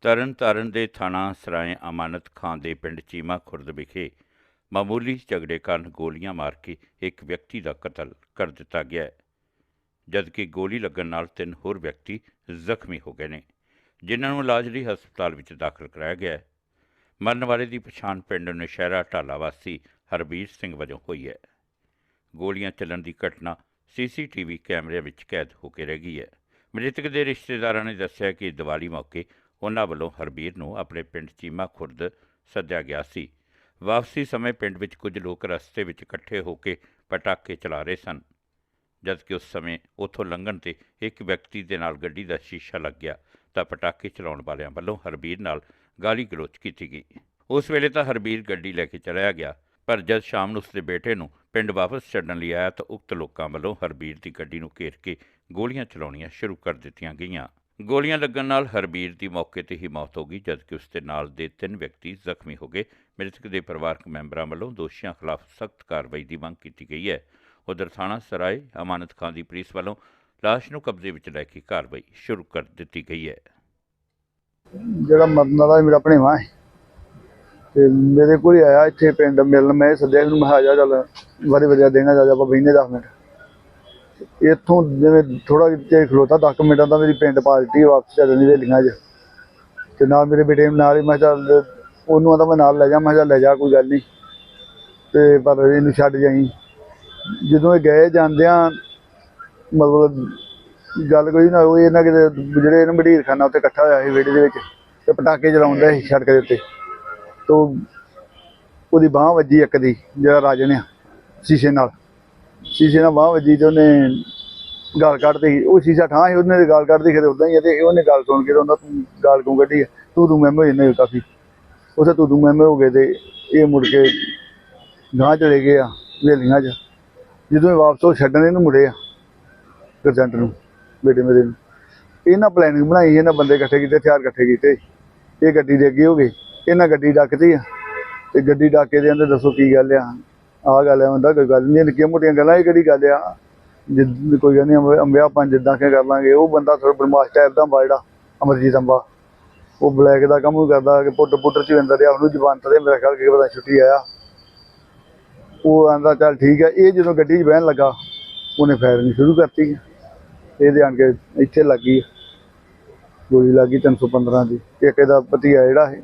ਤਰਨ ਤਾਰਨ ਦੇ ਥਾਣਾ ਸਰਾਏ ਅਮਾਨਤ ਖਾਂ ਦੇ ਪਿੰਡ ਚੀਮਾ ਖੁਰਦ ਵਿਖੇ ਮਾਮੂਲੀ ਝਗੜੇ ਕਾਰਨ ਗੋਲੀਆਂ ਮਾਰ ਕੇ ਇੱਕ ਵਿਅਕਤੀ ਦਾ ਕਤਲ ਕਰ ਦਿੱਤਾ ਗਿਆ ਹੈ। ਜਦਕਿ ਗੋਲੀ ਲੱਗਣ ਨਾਲ ਤਿੰਨ ਹੋਰ ਵਿਅਕਤੀ ਜ਼ਖਮੀ ਹੋ ਗਏ ਨੇ, ਜਿਨ੍ਹਾਂ ਨੂੰ ਇਲਾਜ ਲਈ ਹਸਪਤਾਲ ਵਿੱਚ ਦਾਖਲ ਕਰਾਇਆ ਗਿਆ ਹੈ। ਮਰਨ ਵਾਲੇ ਦੀ ਪਛਾਣ ਪਿੰਡ ਨਸ਼ਹਿਰਾ ਢਾਲਾ ਵਾਸੀ ਹਰਬੀਰ ਸਿੰਘ ਵਜੋਂ ਹੋਈ ਹੈ। ਗੋਲੀਆਂ ਚੱਲਣ ਦੀ ਘਟਨਾ ਸੀਸੀਟੀਵੀ ਕੈਮਰਿਆਂ ਵਿੱਚ ਕੈਦ ਹੋ ਕੇ ਰਹਿ ਗਈ ਹੈ। ਮ੍ਰਿਤਕ ਦੇ ਰਿਸ਼ਤੇਦਾਰਾਂ ਨੇ ਦੱਸਿਆ ਕਿ ਦੀਵਾਲੀ ਮੌਕੇ ਉਹਨਾਂ ਵੱਲੋਂ ਹਰਬੀਰ ਨੂੰ ਆਪਣੇ ਪਿੰਡ ਚੀਮਾ ਖੁਰਦ ਸੱਦਿਆ ਗਿਆ ਸੀ। ਵਾਪਸੀ ਸਮੇਂ ਪਿੰਡ ਵਿੱਚ ਕੁਝ ਲੋਕ ਰਸਤੇ ਵਿੱਚ ਇਕੱਠੇ ਹੋ ਕੇ ਪਟਾਕੇ ਚਲਾ ਰਹੇ ਸਨ, ਜਦਕਿ ਉਸ ਸਮੇਂ ਉੱਥੋਂ ਲੰਘਣ ਤੇ ਇੱਕ ਵਿਅਕਤੀ ਦੇ ਨਾਲ ਗੱਡੀ ਦਾ ਸ਼ੀਸ਼ਾ ਲੱਗ ਗਿਆ ਤਾਂ ਪਟਾਕੇ ਚਲਾਉਣ ਵਾਲਿਆਂ ਵੱਲੋਂ ਹਰਬੀਰ ਨਾਲ ਗਾਲੀ ਗਲੋਚ ਕੀਤੀ ਗਈ। ਉਸ ਵੇਲੇ ਤਾਂ ਹਰਬੀਰ ਗੱਡੀ ਲੈ ਕੇ ਚਲਿਆ ਗਿਆ, ਪਰ ਜਦ ਸ਼ਾਮ ਨੂੰ ਉਸਦੇ ਬੇਟੇ ਨੂੰ ਪਿੰਡ ਵਾਪਸ ਛੱਡਣ ਲਈ ਆਇਆ ਤਾਂ ਉਕਤ ਲੋਕਾਂ ਵੱਲੋਂ ਹਰਬੀਰ ਦੀ ਗੱਡੀ ਨੂੰ ਘੇਰ ਕੇ ਗੋਲੀਆਂ ਚਲਾਉਣੀਆਂ ਸ਼ੁਰੂ ਕਰ ਦਿੱਤੀਆਂ ਗਈਆਂ। ਗੋਲੀਆਂ ਲੱਗਣ ਨਾਲ ਹਰਬੀਰ ਦੀ ਮੌਕੇ ਤੇ ਹੀ ਮੌਤ ਹੋ ਗਈ, ਜਦਕਿ ਉਸ ਦੇ ਨਾਲ ਦੇ ਤਿੰਨ ਵਿਅਕਤੀ ਜ਼ਖਮੀ ਹੋ ਗਏ। ਮ੍ਰਿਤਕ ਦੇ ਪਰਿਵਾਰਕ ਮੈਂਬਰਾਂ ਵੱਲੋਂ ਦੋਸ਼ੀਆਂ ਖਿਲਾਫ ਸਖਤ ਕਾਰਵਾਈ ਦੀ ਮੰਗ ਕੀਤੀ ਗਈ ਹੈ। ਉਧਰ ਥਾਣਾ ਸਰਾਏ, ਅਮਾਨਤ ਖਾਨ ਦੀ ਪੁਲਿਸ ਵੱਲੋਂ ਲਾਸ਼ ਨੂੰ ਕਬਜ਼ੇ ਵਿੱਚ ਲੈ ਕੇ ਕਾਰਵਾਈ ਸ਼ੁਰੂ ਕਰ ਦਿੱਤੀ ਗਈ ਹੈ। ਜਿਹੜਾ ਮਰਨ ਵਾਲਾ ਮੇਰਾ ਭਣੇਵਾ ਹੈ। ਤੇ ਮੇਰੇ ਕੋਲ ਆਇਆ ਇੱਥੇ ਪਿੰਡ ਮਿਲਣ। ਮੈਂ ਸੱਦਿਆ ਇਹਨੂੰ, ਮੈਂ ਆ ਜਾ ਚੱਲ ਵਾਰੀ ਵਧੀਆ ਦੇਣਾ ਜਾ ਜਾ, ਆਪਾਂ ਬਹਿਨੇ 10 ਮਿੰਟ। ਇੱਥੋਂ ਜਿਵੇਂ ਥੋੜਾ ਜਿਹਾ ਖਲੋਤਾ 10 ਮਿੰਟਾਂ ਦਾ ਮੇਰੀ ਪਿੰਡ ਪਾਰਟੀ ਵਾਪਸ ਚੱਲਣੀ ਵੇਲੀਆਂ 'ਚ। ਤੇ ਨਾਲ ਮੇਰੇ ਬੇਟੇ ਨਾਲ ਹੀ ਮੈਂ ਕਿਹਾ ਚੱਲ, ਉਹਨੂੰ ਆਦਾ ਮੈਂ ਨਾਲ ਲੈ ਜਾ, ਮੈਂ ਚੱਲ ਲੈ ਜਾ, ਕੋਈ ਗੱਲ ਨਹੀਂ। ਤੇ ਪਰ ਇਹਨੂੰ ਛੱਡ ਜਾਈ। ਜਦੋਂ ਇਹ ਗਏ ਜਾਂਦਿਆਂ, ਮਤਲਬ ਗੱਲ ਕੋਈ ਨਾ ਹੋਈ, ਇਹਨਾਂ ਕਿਤੇ ਜਿਹੜੇ ਇਹਨਾਂ ਮਢੀਰ ਖਾਨਾ ਉੱਤੇ ਇਕੱਠਾ ਹੋਇਆ ਸੀ ਵਿਹੜੇ ਦੇ ਵਿੱਚ, ਤੇ ਪਟਾਕੇ ਚਲਾਉਂਦਾ ਸੀ ਸੜਕ ਦੇ ਉੱਤੇ। ਤੋਂ ਉਹਦੀ ਬਾਹ ਵੱਜੀ ਇੱਕ ਦੀ, ਜਿਹੜਾ ਰਾਜਨ ਆ ਸ਼ੀਸ਼ੇ ਨਾਲ। ਸ਼ੀਸ਼ੇ ਨਾਲ ਬਾਹ ਵੱਜੀ ਤੇ ਉਹਨੇ ਗਾਲ ਕੱਢਦੀ ਉਹ ਸ਼ੀਸ਼ਾ ਠਾਂ ਸੀ, ਉਹਨੇ ਗਾਲ ਕੱਢਦੀ ਫਿਰ ਉਦਾਂ ਹੀ ਆ ਤੇ ਉਹਨੇ ਗਾਲ ਸੁਣ ਕੇ ਤਾਂ ਉਹਨਾਂ ਤੂੰ ਗਾਲ ਕਿਉਂ ਕੱਢੀ ਆ? ਤੂੰ ਤੂੰ ਮੈਂ ਹੋਏ ਕਾਫੀ। ਉਸੇ ਤੂੰ ਤੂੰ ਮੈਂ ਹੋ ਗਏ ਤੇ ਇਹ ਮੁੜ ਕੇ ਗਾਂ ਚਲੇ ਗਏ ਆ ਵੇਲੀਆਂ 'ਚ। ਜਦੋਂ ਇਹ ਵਾਪਸ ਉਹ ਛੱਡਣ ਇਹਨੂੰ ਮੁੜੇ ਆ ਗਰਜੰਟ ਨੂੰ, ਬੇਟੇ ਮੇਰੇ ਨੂੰ। ਇਹਨਾਂ ਪਲੈਨਿੰਗ ਬਣਾਈ, ਇਹਨਾਂ ਬੰਦੇ ਇਕੱਠੇ ਕੀਤੇ, ਹਥਿਆਰ ਇਕੱਠੇ ਕੀਤੇ। ਇਹ ਗੱਡੀ ਦੇ ਅੱਗੇ ਹੋ ਗਏ, ਇਹਨਾਂ ਗੱਡੀ ਡੱਕਤੀ ਆ। ਤੇ ਗੱਡੀ ਡਾਕੇ ਦੇ ਅੰਦਰ ਦੱਸੋ ਕੀ ਗੱਲ ਆ। ਆਹ ਗੱਲ ਆ ਹੁੰਦਾ ਕੋਈ ਗੱਲ ਨਹੀਂ ਨਿੱਕੀਆਂ ਮੋਟੀਆਂ ਗੱਲਾਂ, ਇਹ ਕਿਹੜੀ ਗੱਲ ਆ? ਜਿੱਦ ਕੋਈ ਕਹਿੰਦੀ ਨਹੀਂ ਅੰਬਿਆ ਪੰਜ ਜਿੱਦਾਂ ਕਿ ਕਰ ਲਾਂਗੇ, ਉਹ ਬੰਦਾ ਥੋੜਾ ਬਦਮਾਸ਼ ਟਾਈਪ ਦਾ ਹੁੰਦਾ ਜਿਹੜਾ, ਅਮਰਜੀਤ ਅੰਬਾ। ਉਹ ਬਲੈਕ ਦਾ ਕੰਮ ਵੀ ਕਰਦਾ, ਕਿ ਪੁੱਟ ਪੁੱਟਰ ਚ ਵੀ ਰਿਹਾ ਆ ਉਹਨੂੰ ਜ਼ਬਾਨ ਤੇ ਮੇਰਾ ਖਿਆਲ ਕਿ ਪਤਾ ਛੁੱਟੀ ਆਇਆ। ਉਹ ਆਂਦਾ, ਚੱਲ ਠੀਕ ਹੈ, ਇਹ ਜਦੋਂ ਗੱਡੀ 'ਚ ਬਹਿਣ ਲੱਗਾ, ਉਹਨੇ ਫਾਇਰਿੰਗ ਸ਼ੁਰੂ ਕਰਤੀ। ਇਹਦੇ ਆਣ ਕੇ ਇੱਥੇ ਲੱਗੀ ਗੋਲੀ ਲੱਗੀ 315 ਦੀ। ਇੱਕ ਇਹਦਾ ਭਤੀਆ ਜਿਹੜਾ ਹੈ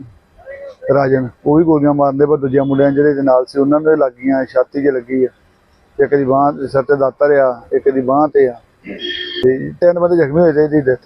ਰਾਜਨ ਉਹ ਵੀ ਗੋਲੀਆਂ ਮਾਰਦੇ, ਪਰ ਦੂਜਿਆਂ ਮੁੰਡਿਆਂ ਜਿਹੜੇ ਦੇ ਨਾਲ ਸੀ, ਉਹਨਾਂ ਦੇ ਲੱਗੀਆਂ ਛਾਤੀ 'ਚ ਲੱਗੀ ਆ। ਇੱਕ ਦੀ ਬਾਂਹ ਸਿਰ ਤੇ ਦਾਤਰ ਆ ਇੱਕ ਦੀ ਬਾਂਹ ਤੇ ਆ। ਤੇ ਤਿੰਨ ਬੰਦੇ ਜ਼ਖਮੀ ਹੋਏ ਤੇ ਇਹਦੀ ਡੈਥ।